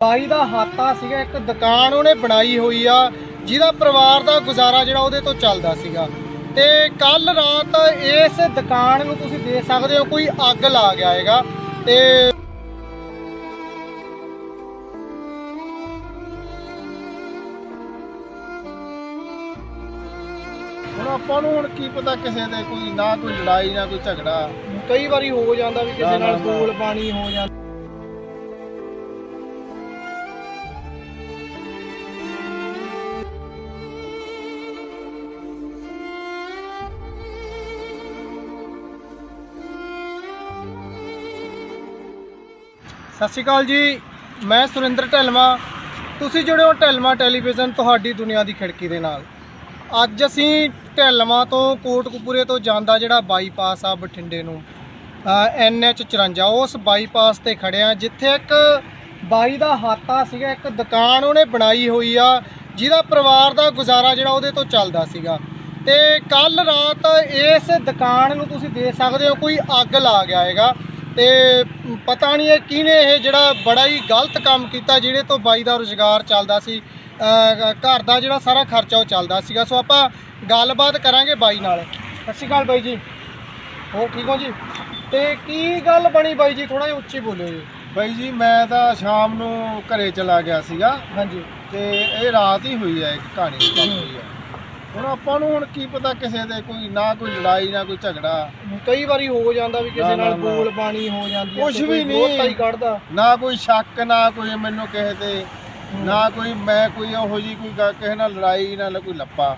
ਬਾਈ ਦਾ ਹਾਤਾ ਸੀਗਾ ਇੱਕ ਦੁਕਾਨ ਉਹਨੇ ਬਣਾਈ ਹੋਈ ਆ ਜਿਹਦਾ ਪਰਿਵਾਰ ਦਾ ਗੁਜ਼ਾਰਾ ਜਿਹੜਾ ਉਹਦੇ ਤੋਂ ਚੱਲਦਾ ਸੀਗਾ। ਤੇ ਕੱਲ ਰਾਤ ਇਸ ਦੁਕਾਨ ਨੂੰ ਤੁਸੀਂ ਦੇਖ ਸਕਦੇ ਹੋ ਕੋਈ ਅੱਗ ਲਾ ਗਿਆ ਹੈਗਾ। ਤੇ ਹੁਣ ਆਪਾਂ ਨੂੰ ਹੁਣ ਕੀ ਪਤਾ ਕਿਸੇ ਦੇ ਕੋਈ ਨਾ ਕੋਈ ਲੜਾਈ ਨਾ ਕੋਈ ਝਗੜਾ। ਕਈ ਵਾਰੀ ਹੋ ਜਾਂਦਾ ਵੀ ਕਿਸੇ ਨਾਲ। ਬੋਲ ਪਾਣੀ ਹੋ ਜਾਂਦਾ ਸਤਿ ਸ਼੍ਰੀ ਅਕਾਲ ਜੀ, ਮੈਂ ਸੁਰਿੰਦਰ ਢਲਮਾ ਤੁਸੀਂ ਜੁੜੇ ਹੋ ਢਲਮਾ ਟੈਲੀਵਿਜ਼ਨ ਤੁਹਾਡੀ ਦੁਨੀਆ ਦੀ ਖਿੜਕੀ ਦੇ ਨਾਲ। ਅੱਜ ਅਸੀਂ ਢਲਮਾ ਤੋਂ ਕੋਟਕਪੂਰੇ ਤੋਂ ਜਾਂਦਾ ਜਿਹੜਾ ਬਾਈਪਾਸ ਆ ਬਠਿੰਡੇ ਨੂੰ ਐਨਐਚ 54 ਉਸ ਬਾਈਪਾਸ ਤੇ ਖੜੇ ਆ ਜਿੱਥੇ ਇੱਕ ਬਾਈ ਦਾ ਹਾਤਾ ਸੀਗਾ, ਇੱਕ ਦੁਕਾਨ ਉਹਨੇ ਬਣਾਈ ਹੋਈ ਆ, ਜਿਹਦਾ ਪਰਿਵਾਰ ਦਾ ਗੁਜ਼ਾਰਾ ਜਿਹੜਾ ਉਹਦੇ ਤੋਂ ਚੱਲਦਾ ਸੀਗਾ। ਤੇ ਕੱਲ ਰਾਤ ਇਸ ਦੁਕਾਨ ਨੂੰ ਤੁਸੀਂ ਦੇਖ ਸਕਦੇ ਹੋ, ਕੋਈ ਅੱਗ ਲਾ ਗਿਆ ਹੈਗਾ। ਤੇ ਪਤਾ ਨਹੀਂ ਇਹ ਕਿਹਨੇ ਇਹ ਜਿਹੜਾ ਬੜਾ ਹੀ ਗਲਤ ਕੰਮ ਕੀਤਾ ਜਿਹੜੇ ਤੋਂ ਬਾਈ ਦਾ ਰੁਜ਼ਗਾਰ ਚੱਲਦਾ ਸੀ ਘਰ ਦਾ ਜਿਹੜਾ ਸਾਰਾ ਖਰਚਾ ਉਹ ਚੱਲਦਾ ਸੀਗਾ। ਸੋ ਆਪਾਂ ਗੱਲਬਾਤ ਕਰਾਂਗੇ ਬਾਈ ਨਾਲ। ਸਤਿ ਸ਼੍ਰੀ ਅਕਾਲ ਬਾਈ ਜੀ। ਹੋਰ ਠੀਕ ਹੋ ਜੀ? ਤੇ ਕੀ ਗੱਲ ਬਣੀ ਬਾਈ ਜੀ? ਥੋੜਾ ਜਿਹਾ ਉੱਚੀ ਬੋਲਿਓ ਜੀ। ਬਾਈ ਜੀ ਮੈਂ ਤਾਂ ਸ਼ਾਮ ਨੂੰ ਘਰੇ ਚਲਾ ਗਿਆ ਸੀਗਾ। ਹਾਂਜੀ। ਤੇ ਇਹ ਰਾਤ ਹੀ ਹੋਈ ਹੈ ਇੱਕ ਕਹਾਣੀ ਹੋਈ ਹੈ। ਹੁਣ ਆਪਾਂ ਨੂੰ ਹੁਣ ਕੀ ਪਤਾ ਕਿਸੇ ਦੇ ਕੋਈ ਨਾ ਕੋਈ ਲੜਾਈ ਨਾ ਕੋਈ ਝਗੜਾ। ਕਈ ਵਾਰੀ ਹੋ ਜਾਂਦਾ ਵੀ ਕਿਸੇ ਨਾ, ਨਾਲ ਨਾ। ਬੋਲ ਬਾਣੀ ਹੋ ਜਾਂਦੀ ਕੁਛ ਵੀ ਨਹੀਂ। ਬਹੁਤਾ ਹੀ ਕੱਢਦਾ। ਨਾ ਕੋਈ ਸ਼ੱਕ ਨਾ ਕੋਈ ਮੈਨੂੰ ਕਿਸੇ ਤੇ ਨਾ ਕੋਈ ਮੈਂ ਕੋਈ ਉਹੋ ਜੀ ਕੋਈ ਗ- ਕਿਸੇ ਨਾਲ ਲੜਾਈ ਨਾ ਕੋਈ ਲੱਪਾ।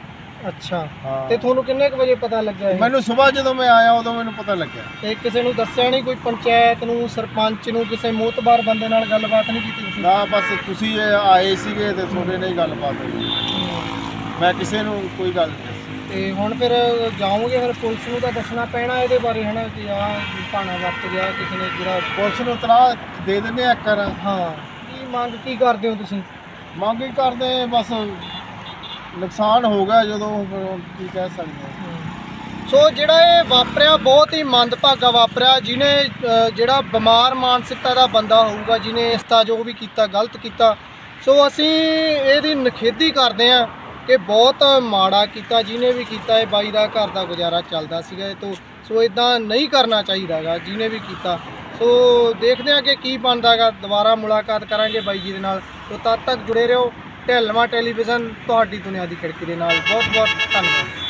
ਅੱਛਾ। ਹਾਂ। ਤੇ ਤੁਹਾਨੂੰ ਕਿੰਨੇ ਕੁ ਵਜੇ ਪਤਾ ਲੱਗਿਆ ਇਹ? ਮੈਨੂੰ ਸਵੇਰ ਜਦੋਂ ਮੈਂ ਆਇਆ ਉਦੋਂ ਮੈਨੂੰ ਪਤਾ ਲੱਗਿਆ। ਤੇ ਕਿਸੇ ਨੂੰ ਦੱਸਿਆ ਨਹੀਂ ਕੋਈ ਪੰਚਾਇਤ ਨੂੰ ਸਰਪੰਚ ਨੂੰ ਕਿਸੇ ਮੋਤਬਾਰ ਬੰਦੇ ਨਾਲ ਗੱਲਬਾਤ ਨਹੀਂ ਕੀਤੀ ਤੁਸੀਂ? ਨਾ ਬਸ ਤੁਸੀਂ ਇਹ ਆਏ ਸੀਗੇ ਤੇ ਤੁਹਾਡੇ ਨਾਲ ਹੀ ਗੱਲਬਾਤ ਹੋਈ। ਮੈਂ ਕਿਸੇ ਨੂੰ ਕੋਈ ਗੱਲ ਨਹੀਂ ਦੱਸੀ। ਤੇ ਹੁਣ ਫਿਰ ਜਾਓਗੇ ਫਿਰ ਪੁਲਿਸ ਨੂੰ ਤਾਂ ਦੱਸਣਾ ਪੈਣਾ ਇਹਦੇ ਬਾਰੇ ਹਨਾ ਕਿ ਆ ਭਾਣਾ ਵਰਤ ਗਿਆ ਕਿਸੇ ਨੇ ਜਿਹੜਾ ਪੁਲਿਸ ਨੂੰ ਤਲਾਹ ਦੇ ਦਿੰਦੇ ਆ ਕਰ ਹਾਂ ਕੀ ਮੰਗ ਕੀ ਕਰਦੇ ਹੋ ਤੁਸੀਂ? ਮੰਗ ਹੀ ਕਰਦੇ ਬਸ ਨੁਕਸਾਨ ਹੋ ਗਿਆ ਜਦੋਂ ਫਿਰ ਹੁਣ ਕੀ ਕਹਿ ਸਕਦੇ ਹਾਂ। ਸੋ ਜਿਹੜਾ ਇਹ ਵਾਪਰਿਆ ਬਹੁਤ ਹੀ ਮੰਦਭਾਗਾ ਵਾਪਰਿਆ ਜਿਹਨੇ ਜਿਹੜਾ ਬਿਮਾਰ ਮਾਨਸਿਕਤਾ ਦਾ ਬੰਦਾ ਹੋਊਗਾ ਜਿਹਨੇ ਇਸ ਦਾ ਜੋ ਵੀ ਕੀਤਾ ਗਲਤ ਕੀਤਾ ਸੋ ਅਸੀਂ ਇਹਦੀ ਨਖੇਦੀ ਕਰਦੇ ਹਾਂ ਕਿ ਬਹੁਤ ਮਾੜਾ ਕੀਤਾ, ਜਿਹਨੇ ਵੀ ਕੀਤਾ, ਇਹ ਬਾਈ ਦਾ ਘਰ ਦਾ ਗੁਜ਼ਾਰਾ ਚੱਲਦਾ ਸੀਗਾ, ਇਹ ਤੋਂ, ਸੋ ਇਦਾਂ ਨਹੀਂ ਕਰਨਾ ਚਾਹੀਦਾਗਾ, ਜਿਹਨੇ ਵੀ ਕੀਤਾ। ਸੋ ਦੇਖਦੇ ਹਾਂ ਕਿ ਕੀ ਬਣਦਾਗਾ, ਦੁਬਾਰਾ ਮੁਲਾਕਾਤ ਕਰਾਂਗੇ ਬਾਈ ਜੀ ਦੇ ਨਾਲ। ਸੋ ਤਦ ਤੱਕ ਜੁੜੇ ਰਹੋ ਢਿਲਵਾ ਟੈਲੀਵਿਜ਼ਨ, ਤੁਹਾਡੀ ਦੁਨੀਆ ਦੀ ਖਿੜਕੀ ਦੇ ਨਾਲ। ਬਹੁਤ ਬਹੁਤ ਧੰਨਵਾਦ।